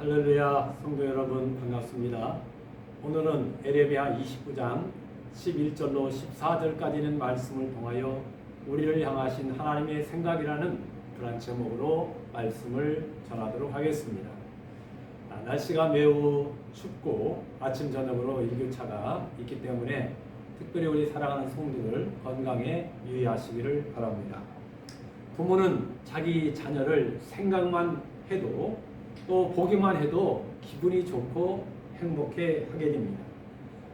할렐루야 성도 여러분 반갑습니다. 오늘은 에레미야 29장 11절로 14절까지 있는 말씀을 통하여 우리를 향하신 하나님의 생각이라는 그런 제목으로 말씀을 전하도록 하겠습니다. 아, 날씨가 매우 춥고 아침 저녁으로 일교차가 있기 때문에 특별히 우리 사랑하는 성도들 건강에 유의하시기를 바랍니다. 부모는 자기 자녀를 생각만 해도 또 보기만 해도 기분이 좋고 행복해 하게 됩니다.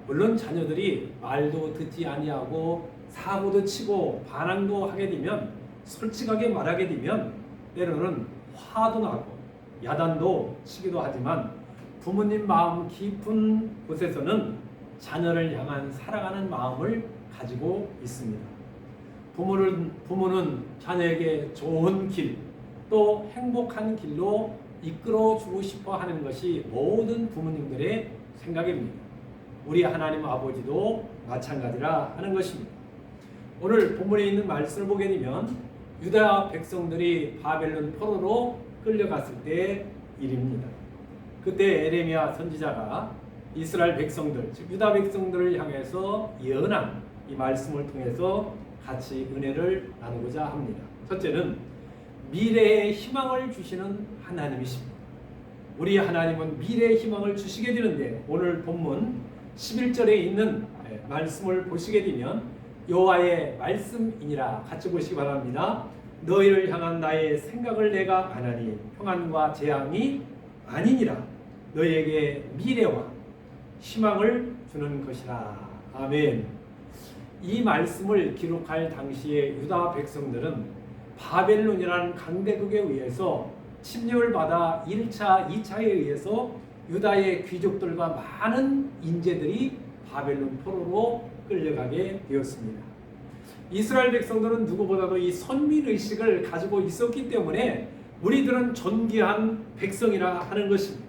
물론 자녀들이 말도 듣지 아니하고 사고도 치고 반항도 하게 되면 솔직하게 말하게 되면 때로는 화도 나고 야단도 치기도 하지만 부모님 마음 깊은 곳에서는 자녀를 향한 사랑하는 마음을 가지고 있습니다. 부모는, 부모는 자녀에게 좋은 길, 또 행복한 길로 이끌어 주고 싶어 하는 것이 모든 부모님들의 생각입니다. 우리 하나님 아버지도 마찬가지라 하는 것입니다. 오늘 본문에 있는 말씀을 보게 되면 유다 백성들이 바벨론 포로로 끌려갔을 때 일입니다. 그때 에레미야 선지자가 이스라엘 백성들, 즉 유다 백성들을 향해서 예언한 이 말씀을 통해서 같이 은혜를 나누고자 합니다. 첫째는 미래의 희망을 주시는 하나님이십니다. 우리 하나님은 미래의 희망을 주시게 되는데 오늘 본문 11절에 있는 예, 말씀을 보시게 되면 여호와의 말씀이니라 같이 보시기 바랍니다. 너희를 향한 나의 생각을 내가 아나니 평안과 재앙이 아니니라 너희에게 미래와 희망을 주는 것이라 아멘. 이 말씀을 기록할 당시에 유다 백성들은 바벨론이라는 강대국에 의해서 침략을 받아 1차, 2차에 의해서 유다의 귀족들과 많은 인재들이 바벨론 포로로 끌려가게 되었습니다. 이스라엘 백성들은 누구보다도 이 선민 의식을 가지고 있었기 때문에 우리들은 존귀한 백성이라 하는 것입니다.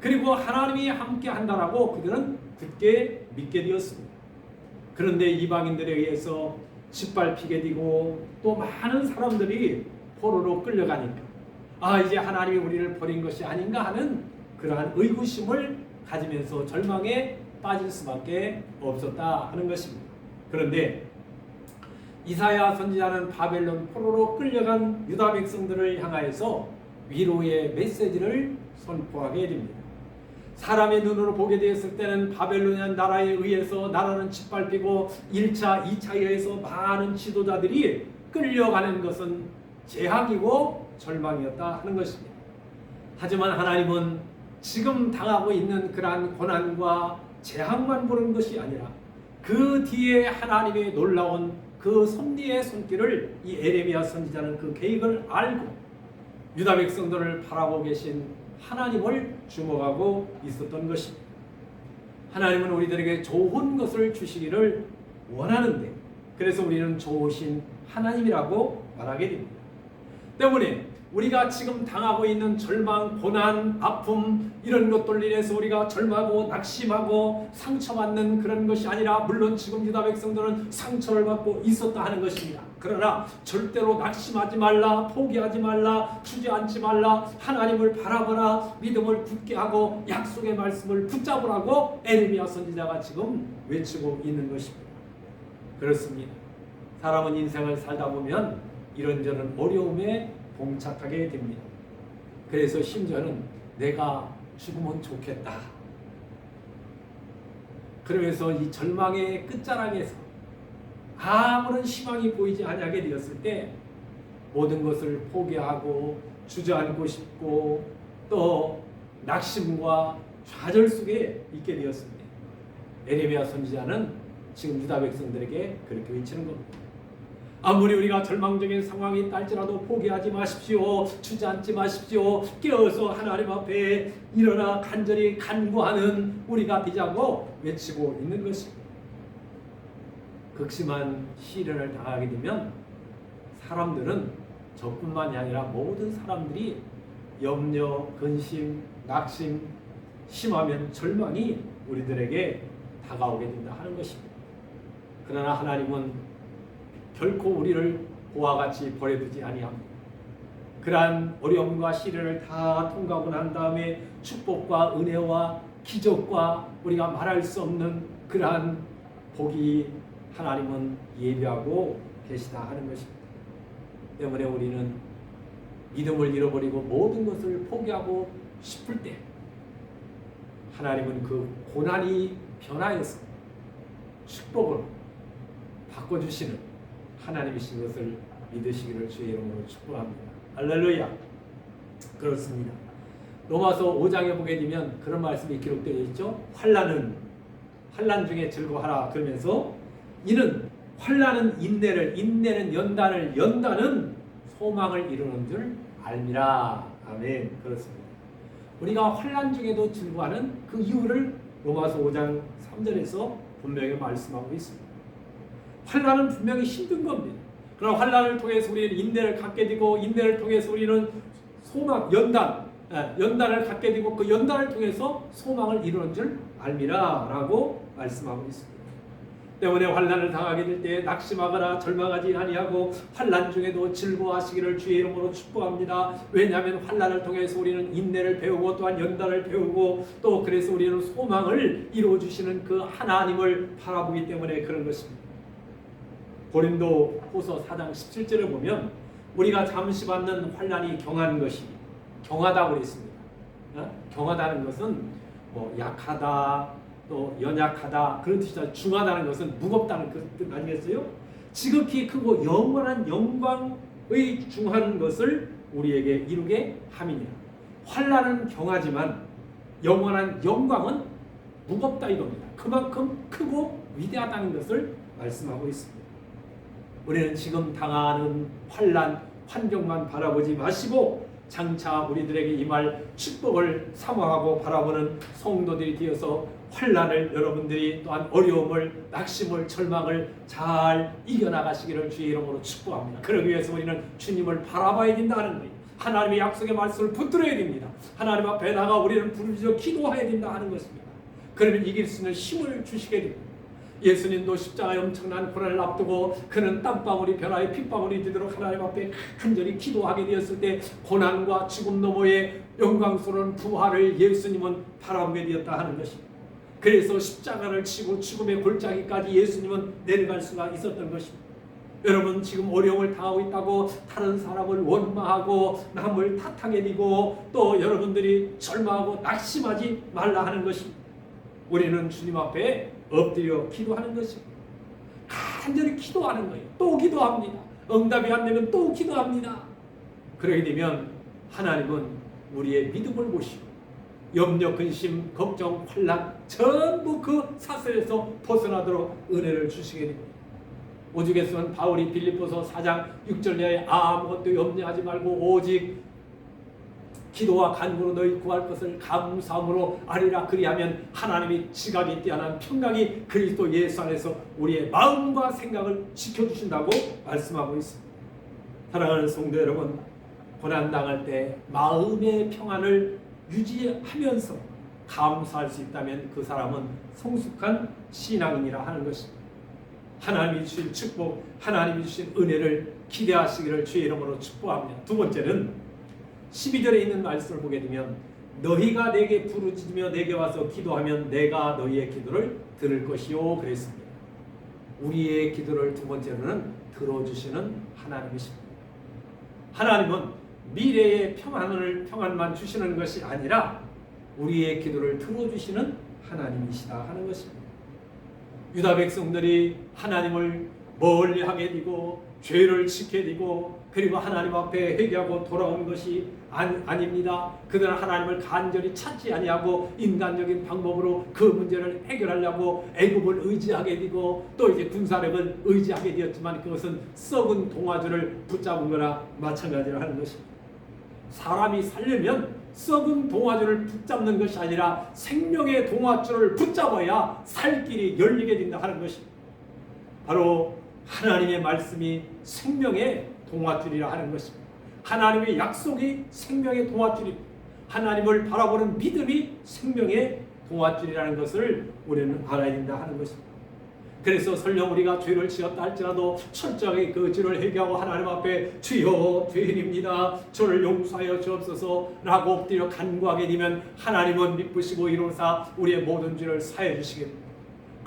그리고 하나님이 함께 한다라고 그들은 굳게 믿게 되었습니다. 그런데 이방인들에 의해서 짓밟히게 되고 또 많은 사람들이 포로로 끌려가니까 아 이제 하나님이 우리를 버린 것이 아닌가 하는 그러한 의구심을 가지면서 절망에 빠질 수밖에 없었다 하는 것입니다. 그런데 이사야 선지자는 바벨론 포로로 끌려간 유다 백성들을 향하여서 위로의 메시지를 선포하게 됩니다. 사람의 눈으로 보게 되었을 때는 바벨로니안 나라에 의해서 나라는 짓밟히고 1차, 2차에 의해서 많은 지도자들이 끌려가는 것은 재앙이고 절망이었다 하는 것입니다. 하지만 하나님은 지금 당하고 있는 그러한 고난과 재앙만 보는 것이 아니라 그 뒤에 하나님의 놀라운 그 섭리의 손길을 이 에레미야 선지자는 그 계획을 알고 유다 백성들을 바라보고 계신 하나님을 주목하고 있었던 것입니다. 하나님은 우리들에게 좋은 것을 주시기를 원하는데 그래서 우리는 좋으신 하나님이라고 말하게 됩니다. 때문에 우리가 지금 당하고 있는 절망, 고난, 아픔 이런 것들 인해서 우리가 절망하고 낙심하고 상처받는 그런 것이 아니라 물론 지금 유다 백성들은 상처를 받고 있었다 하는 것입니다. 그러나 절대로 낙심하지 말라, 포기하지 말라, 주저앉지 말라, 하나님을 바라보라, 믿음을 굳게 하고 약속의 말씀을 붙잡으라고 에르미야 선지자가 지금 외치고 있는 것입니다. 그렇습니다. 사람은 인생을 살다 보면 이런저런 어려움에 봉착하게 됩니다. 그래서 심지어는 내가 죽으면 좋겠다. 그러면서 이 절망의 끝자락에서 아무런 희망이 보이지 않게 되었을 때 모든 것을 포기하고 주저앉고 싶고 또 낙심과 좌절 속에 있게 되었습니다. 에레미야 선지자는 지금 유다 백성들에게 그렇게 외치는 겁니다. 아무리 우리가 절망적인 상황이 있달지라도 포기하지 마십시오. 주저앉지 마십시오. 깨어서 하나님 앞에 일어나 간절히 간구하는 우리가 되자고 외치고 있는 것입니다. 극심한 시련을 당하게 되면 사람들은 저뿐만이 아니라 모든 사람들이 염려, 근심, 낙심, 심하면 절망이 우리들에게 다가오게 된다 하는 것입니다. 그러나 하나님은 결코 우리를 보와 같이 버려두지 아니합니다. 그러한 어려움과 시련을 다 통과하고 난 다음에 축복과 은혜와 기적과 우리가 말할 수 없는 그러한 복이 하나님은 예비하고 계시다 하는 것입니다. 때문에 우리는 믿음을 잃어버리고 모든 것을 포기하고 싶을 때 하나님은 그 고난이 변화해서 축복으로 바꿔주시는 하나님이신 것을 믿으시기를 주의 이름으로 축복합니다. 할렐루야. 그렇습니다. 로마서 5장에 보게 되면 그런 말씀이 기록되어 있죠. 환란은 환란 중에 즐거워하라 그러면서 이는 환란은 인내를 인내는 연단을 연단은 소망을 이루는 줄 알미라. 아멘. 그렇습니다. 우리가 환란 중에도 즐거워하는 그 이유를 로마서 5장 3절에서 분명히 말씀하고 있습니다. 환란은 분명히 힘든 겁니다. 그러나 환란을 통해서 우리는 인내를 갖게 되고 인내를 통해서 우리는 소망, 연단, 예, 연단을 갖게 되고 그 연단을 통해서 소망을 이루는 줄 알미라라고 말씀하고 있습니다. 때문에 환란을 당하게 될 때 낙심하거나 절망하지 아니하고 환란 중에도 즐거워하시기를 주의 이름으로 축복합니다. 왜냐하면 환란을 통해서 우리는 인내를 배우고 또한 연단을 배우고 또 그래서 우리는 소망을 이루어 주시는 그 하나님을 바라보기 때문에 그런 것입니다. 고린도 후서 4장 17절을 보면 우리가 잠시 받는 환란이 경한 것이 경하다고 그랬습니다. 어? 경하다는 것은 뭐 약하다 또 연약하다 그런 뜻이죠. 중하다는 것은 무겁다는 그뜻 아니겠어요? 지극히 크고 영원한 영광의 중한 것을 우리에게 이루게 함이니라. 환란은 경하지만 영원한 영광은 무겁다 이겁니다. 그만큼 크고 위대하다는 것을 말씀하고 있습니다. 우리는 지금 당하는 환란 환경만 바라보지 마시고 장차 우리들에게 임할 축복을 사모하고 바라보는 성도들이 되어서 환란을 여러분들이 또한 어려움을 낙심을 절망을 잘 이겨나가시기를 주의 이름으로 축복합니다. 그러기 위해서 우리는 주님을 바라봐야 된다는 거예요. 하나님의 약속의 말씀을 붙들어야 됩니다. 하나님 앞에 나가 우리는 부르짖어 기도해야 된다 하는 것입니다. 그러면 이길 수 있는 힘을 주시게 됩니다. 예수님도 십자가의 엄청난 고난을 앞두고 그는 땀방울이 변화의 핏방울이 되도록 하나님 앞에 간절히 기도하게 되었을 때 고난과 죽음 너머의 영광스러운 부활을 예수님은 바라보게 되었다 하는 것입니다. 그래서 십자가를 치고 죽음의 골짜기까지 예수님은 내려갈 수가 있었던 것입니다. 여러분 지금 어려움을 당하고 있다고 다른 사람을 원망하고 남을 탓하게 되고 또 여러분들이 절망하고 낙심하지 말라 하는 것입니다. 우리는 주님 앞에 엎드려 기도하는 것입니다. 간절히 기도하는 거예요. 또 기도합니다. 응답이 안 되면 또 기도합니다. 그러게 되면 하나님은 우리의 믿음을 보시고 염려, 근심, 걱정, 환란 전부 그 사슬에서 벗어나도록 은혜를 주시게 됩니다. 오죽했으면 바울이 빌립보서 4장 6절 내에 아무것도 염려하지 말고 오직 기도와 간구로 너희 구할 것을 감사함으로 아리라 그리하면 하나님이 지각이 뛰어난 평강이 그리스도 예수 안에서 우리의 마음과 생각을 지켜주신다고 말씀하고 있습니다. 사랑하는 성도 여러분, 고난 당할 때 마음의 평안을 유지하면서 감사할 수 있다면 그 사람은 성숙한 신앙인이라 하는 것입니다. 하나님이 주신 축복, 하나님이 주신 은혜를 기대하시기를 주의 이름으로 축복합니다. 두 번째는 12절에 있는 말씀을 보게 되면 너희가 내게 부르짖으며 내게 와서 기도하면 내가 너희의 기도를 들을 것이요 그랬습니다. 우리의 기도를 두 번째로는 들어주시는 하나님이십니다. 하나님은 미래의 평안을 평안만 주시는 것이 아니라 우리의 기도를 들어주시는 하나님이시다 하는 것입니다. 유다 백성들이 하나님을 멀리하게 되고 죄를 지게 되고 그리고 하나님 앞에 회개하고 돌아온 것이 아니, 아닙니다. 그들은 하나님을 간절히 찾지 아니하고 인간적인 방법으로 그 문제를 해결하려고 애굽을 의지하게 되고 또 이제 군사력을 의지하게 되었지만 그것은 썩은 동화줄을 붙잡은 거나 마찬가지로 하는 것입니다. 사람이 살려면 썩은 동화줄을 붙잡는 것이 아니라 생명의 동화줄을 붙잡아야 살 길이 열리게 된다 하는 것입니다. 바로 하나님의 말씀이 생명의 동화줄이라 하는 것입니다. 하나님의 약속이 생명의 동화줄입니다. 하나님을 바라보는 믿음이 생명의 동화줄이라는 것을 우리는 알아야 된다 하는 것입니다. 그래서 설령 우리가 죄를 지었다 할지라도 철저하게 그 죄를 회개하고 하나님 앞에 주여 죄인입니다. 저를 용서하여 주옵소서 라고 엎드려 간구하게 되면 하나님은 미쁘시고 이로사 우리의 모든 죄를 사해 주시겠습니다.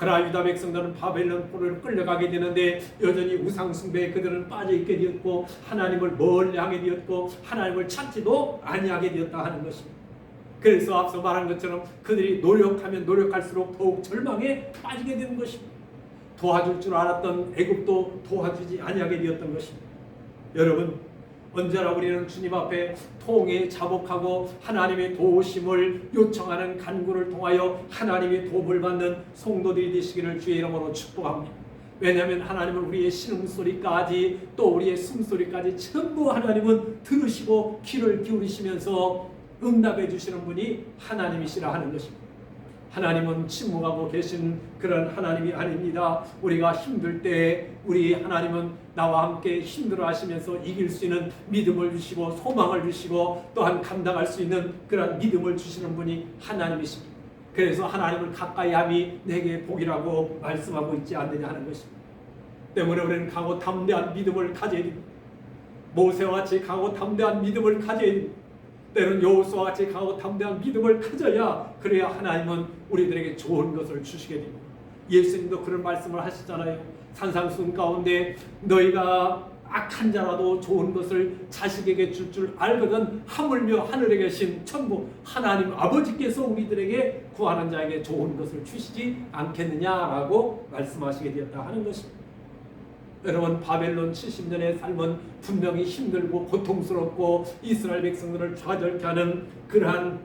그러나 유다 백성들은 바벨론 포로로 끌려가게 되는데 여전히 우상 숭배에 그들은 빠져 있게 되었고 하나님을 멀리 하게 되었고 하나님을 찾지도 아니하게 되었다 하는 것입니다. 그래서 앞서 말한 것처럼 그들이 노력하면 노력할수록 더욱 절망에 빠지게 되는 것입니다. 도와줄 줄 알았던 애굽도 도와주지 아니하게 되었던 것입니다. 여러분 언제나 우리는 주님 앞에 통에 자복하고 하나님의 도우심을 요청하는 간구를 통하여 하나님의 도움을 받는 성도들이 되시기를 주의 이름으로 축복합니다. 왜냐하면 하나님은 우리의 신음소리까지 또 우리의 숨소리까지 전부 하나님은 들으시고 귀를 기울이시면서 응답해 주시는 분이 하나님이시라 하는 것입니다. 하나님은 침묵하고 계신 그런 하나님이 아닙니다. 우리가 힘들 때 우리 하나님은 나와 함께 힘들어 하시면서 이길 수 있는 믿음을 주시고 소망을 주시고 또한 감당할 수 있는 그런 믿음을 주시는 분이 하나님이십니다. 그래서 하나님을 가까이 함이 내게 복이라고 말씀하고 있지 않느냐 하는 것입니다. 때문에 우리는 강고 담대한 믿음을 가져야 됩니다. 모세와 같이 강고 담대한 믿음을 가져야 됩니다. 때는 여호수아와 같이 강하고 담대한 믿음을 가져야 그래야 하나님은 우리들에게 좋은 것을 주시게 됩니다. 예수님도 그런 말씀을 하시잖아요. 산상순 가운데 너희가 악한 자라도 좋은 것을 자식에게 줄 줄 알거든 하물며 하늘에 계신 천부 하나님 아버지께서 우리들에게 구하는 자에게 좋은 것을 주시지 않겠느냐라고 말씀하시게 되었다 하는 것입니다. 여러분 바벨론 70년의 삶은 분명히 힘들고 고통스럽고 이스라엘 백성들을 좌절케 하는 그러한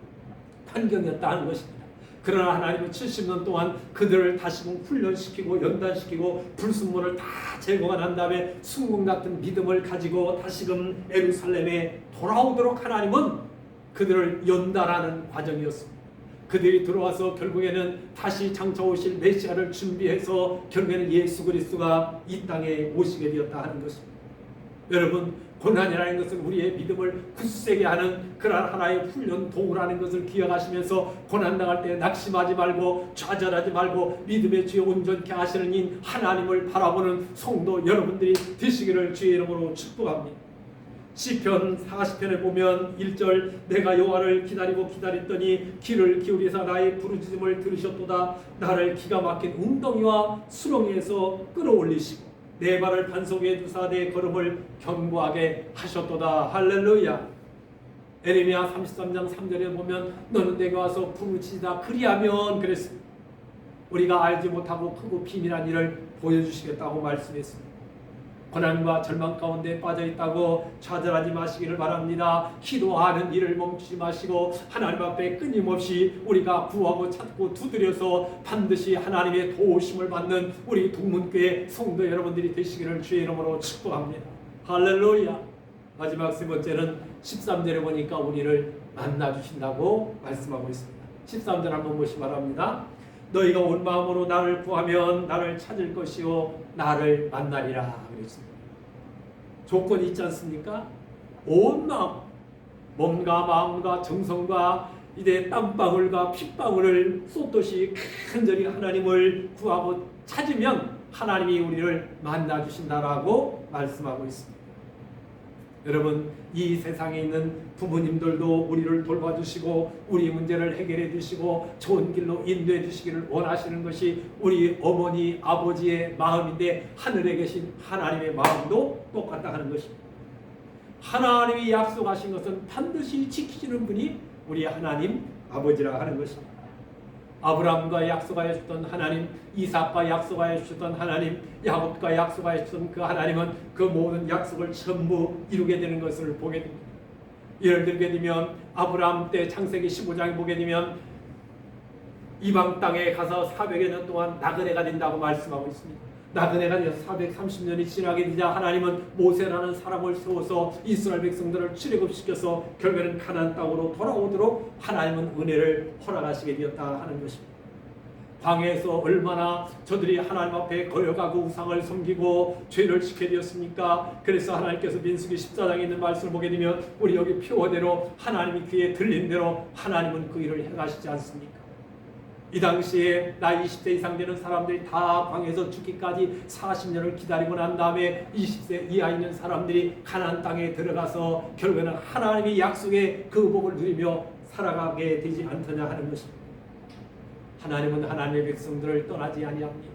환경이었다 하는 것입니다. 그러나 하나님은 70년 동안 그들을 다시금 훈련시키고 연단시키고 불순물을 다 제거가 난 다음에 순금 같은 믿음을 가지고 다시금 에루살렘에 돌아오도록 하나님은 그들을 연단하는 과정이었습니다. 그들이 들어와서 결국에는 다시 장차 오실 메시아를 준비해서 결국에는 예수 그리스도가 이 땅에 오시게 되었다 하는 것입니다. 여러분 고난이라는 것은 우리의 믿음을 굳세게 하는 그러한 하나의 훈련 도구라는 것을 기억하시면서 고난 당할 때 낙심하지 말고 좌절하지 말고 믿음의 주에 온전케 하시는 인 하나님을 바라보는 성도 여러분들이 되시기를 주의 이름으로 축복합니다. 시편 40편에 보면 1절 내가 여호와를 기다리고 기다렸더니 귀를 기울이사 나의 부르짖음을 들으셨도다. 나를 기가 막힌 웅덩이와 수렁에서 끌어올리시고 내 발을 반석에 두사 내 걸음을 견고하게 하셨도다. 할렐루야. 에레미야 33장 3절에 보면 너는 내게 와서 부르짖다 그리하면 그랬습니다. 우리가 알지 못하고 크고 비밀한 일을 보여주시겠다고 말씀했습니다 고난과 절망 가운데 빠져 있다고 좌절하지 마시기를 바랍니다. 기도하는 일을 멈추지 마시고 하나님 앞에 끊임없이 우리가 구하고 찾고 두드려서 반드시 하나님의 도우심을 받는 우리 동문교회 성도 여러분들이 되시기를 주의 이름으로 축복합니다. 할렐루야. 마지막 세 번째는 13절에 보니까 우리를 만나 주신다고 말씀하고 있습니다. 13절 한번 보시 기 바랍니다. 너희가 온 마음으로 나를 구하면 나를 찾을 것이요 나를 만나리라 그랬습니다. 조건이 있지 않습니까? 온 마음, 몸과 마음과 정성과 이제 땀방울과 핏방울을 쏟듯이 간절히 하나님을 구하고 찾으면 하나님이 우리를 만나 주신다라고 말씀하고 있습니다. 여러분 이 세상에 있는 부모님들도 우리를 돌봐주시고 우리 문제를 해결해 주시고 좋은 길로 인도해 주시기를 원하시는 것이 우리 어머니 아버지의 마음인데 하늘에 계신 하나님의 마음도 똑같다 하는 것입니다. 하나님이 약속하신 것은 반드시 지키시는 분이 우리 하나님 아버지라 하는 것입니다. 아브라함과 약속하여 주셨던 하나님, 이삭과 약속하여 주셨던 하나님, 야곱과 약속하여 주셨던 그 하나님은 그 모든 약속을 전부 이루게 되는 것을 보게 됩니다. 예를 들게 되면 아브라함 때 창세기 15장에 보게 되면 이방 땅에 가서 400여 년 동안 나그네가 된다고 말씀하고 있습니다. 나그네가 되어 430년이 지나게 되자 하나님은 모세라는 사람을 세워서 이스라엘 백성들을 출애굽시켜서 결국에는 가나안 땅으로 돌아오도록 하나님은 은혜를 허락하시게 되었다 하는 것입니다. 광야에서 얼마나 저들이 하나님 앞에 거역하고 우상을 섬기고 죄를 지게 되었습니까? 그래서 하나님께서 민수기 14장에 있는 말씀을 보게 되면 우리 여기 표어대로 하나님이 귀에 들린 대로 하나님은 그 일을 행하시지 않습니까? 이 당시에 나이 20세 이상 되는 사람들이 다 광에서 죽기까지 40년을 기다리고 난 다음에 20세 이하 있는 사람들이 가나안 땅에 들어가서 결국에는 하나님의 약속의 그 복을 누리며 살아가게 되지 않더냐 하는 것입니다. 하나님은 하나님의 백성들을 떠나지 아니합니다.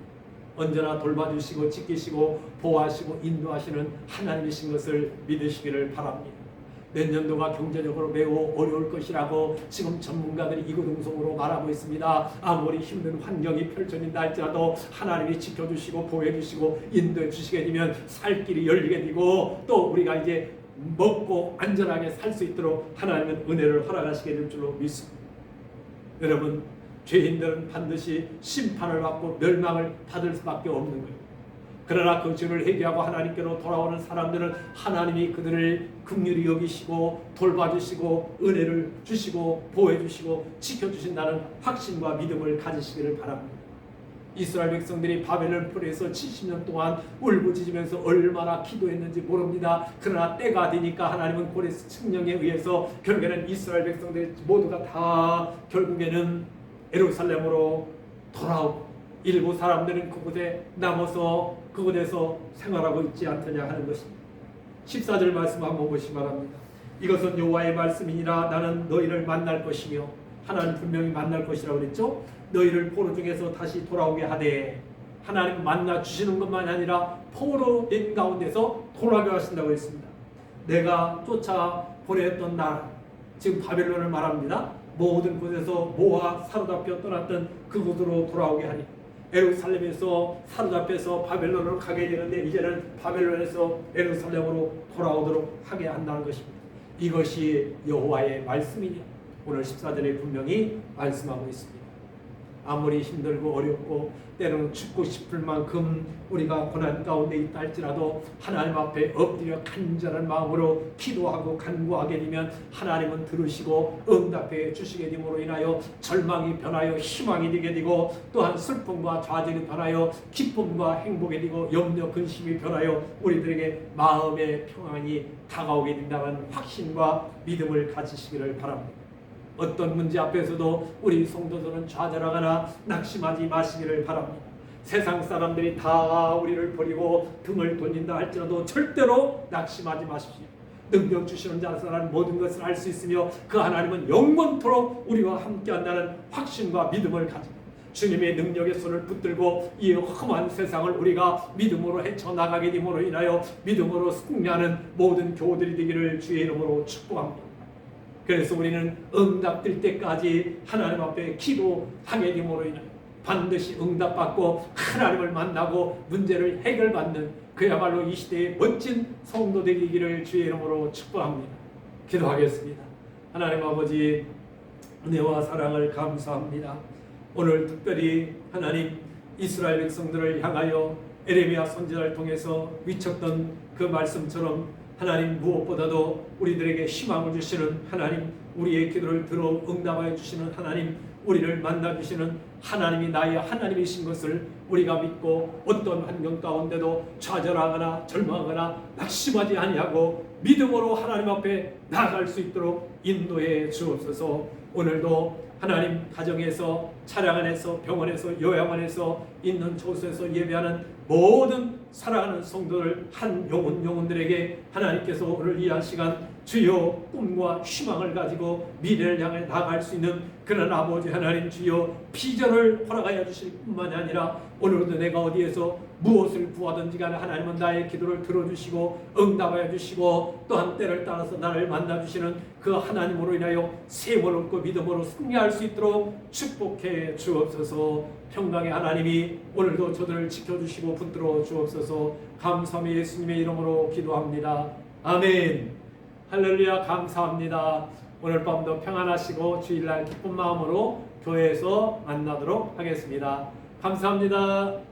언제나 돌봐주시고 지키시고 보호하시고 인도하시는 하나님이신 것을 믿으시기를 바랍니다. 내년도가 경제적으로 매우 어려울 것이라고 지금 전문가들이 이구동성으로 말하고 있습니다. 아무리 힘든 환경이 펼쳐진다 할지라도 하나님이 지켜주시고 보호해주시고 인도해 주시게 되면 살 길이 열리게 되고 또 우리가 이제 먹고 안전하게 살 수 있도록 하나님은 은혜를 허락하시게 될 줄로 믿습니다. 여러분 죄인들은 반드시 심판을 받고 멸망을 받을 수밖에 없는 거예요. 그러나 그 죄를 회개하고 하나님께로 돌아오는 사람들은 하나님이 그들을 긍휼히 여기시고 돌봐주시고 은혜를 주시고 보호해주시고 지켜주신다는 확신과 믿음을 가지시기를 바랍니다. 이스라엘 백성들이 바벨론 풀에서 70년 동안 울부짖으면서 얼마나 기도했는지 모릅니다. 그러나 때가 되니까 하나님은 고레스 측령에 의해서 결국에는 이스라엘 백성들 모두가 다 결국에는 에루살렘으로 돌아오고 일부 사람들은 그곳에 남아서 그곳에서 생활하고 있지 않더냐 하는 것입니다. 14절 말씀 한번 보시기 바랍니다. 이것은 여호와의 말씀이니라 나는 너희를 만날 것이며 하나님 분명히 만날 것이라고 그랬죠. 너희를 포로 중에서 다시 돌아오게 하되 하나님 만나 주시는 것만이 아니라 포로된 가운데서 돌아오게 하신다고 했습니다. 내가 쫓아 보냈던 날 지금 바벨론을 말합니다. 모든 곳에서 모아 사로잡혀 떠났던 그곳으로 돌아오게 하니 에루살렘에서 사로잡혀서 바벨론으로 가게 되는데 이제는 바벨론에서 에루살렘으로 돌아오도록 하게 한다는 것입니다. 이것이 여호와의 말씀이냐 오늘 14절에 분명히 말씀하고 있습니다. 아무리 힘들고 어렵고 때로는 죽고 싶을 만큼 우리가 고난 가운데 있다 할지라도 하나님 앞에 엎드려 간절한 마음으로 기도하고 간구하게 되면 하나님은 들으시고 응답해 주시게 됨으로 인하여 절망이 변하여 희망이 되게 되고 또한 슬픔과 좌절이 변하여 기쁨과 행복이 되고 염려 근심이 변하여 우리들에게 마음의 평안이 다가오게 된다는 확신과 믿음을 가지시기를 바랍니다. 어떤 문제 앞에서도 우리 성도들은 좌절하거나 낙심하지 마시기를 바랍니다. 세상 사람들이 다 우리를 버리고 등을 돌린다 할지라도 절대로 낙심하지 마십시오. 능력 주시는 자라는 모든 것을 알 수 있으며 그 하나님은 영원토록 우리와 함께한다는 확신과 믿음을 가지고 주님의 능력의 손을 붙들고 이 험한 세상을 우리가 믿음으로 헤쳐나가게 됨으로 인하여 믿음으로 승리하는 모든 교우들이 되기를 주의 이름으로 축복합니다. 그래서 우리는 응답될 때까지 하나님 앞에 기도하게 됨으로 인해 반드시 응답받고 하나님을 만나고 문제를 해결받는 그야말로 이 시대의 멋진 성도 되기를 주의 이름으로 축복합니다. 기도하겠습니다. 하나님 아버지 은혜와 사랑을 감사합니다. 오늘 특별히 하나님 이스라엘 백성들을 향하여 에레미야 선지자를 통해서 위쳤던 그 말씀처럼 하나님 무엇보다도 우리들에게 희망을 주시는 하나님, 우리의 기도를 들어 응답하여 주시는 하나님, 우리를 만나 주시는 하나님이 나의 하나님이신 것을 우리가 믿고 어떤 환경 가운데도 좌절하거나 절망하거나 낙심하지 아니하고 믿음으로 하나님 앞에 나아갈 수 있도록 인도해 주옵소서. 오늘도 하나님 가정에서 차량 안에서 병원에서 요양원에서 있는 곳에서 예배하는 모든 사랑하는 성도들 한 영혼 영혼들에게 하나님께서 오늘 이 한 시간 주여 꿈과 희망을 가지고 미래를 향해 나갈 수 있는 그런 아버지 하나님 주여 비전을 허락하여 주실 뿐만이 아니라 오늘도 내가 어디에서 무엇을 구하든지 간에 하나님은 나의 기도를 들어주시고 응답하여 주시고 또한 때를 따라서 나를 만나 주시는 그 하나님으로 인하여 세월 얻고 믿음으로 승리할 수 있도록 축복해 주옵소서. 평강의 하나님이 오늘도 저들을 지켜주시고 붙들어 주옵소서. 감사함이 예수님의 이름으로 기도합니다. 아멘. 할렐루야 감사합니다. 오늘 밤도 평안하시고 주일날 기쁜 마음으로 교회에서 만나도록 하겠습니다. 감사합니다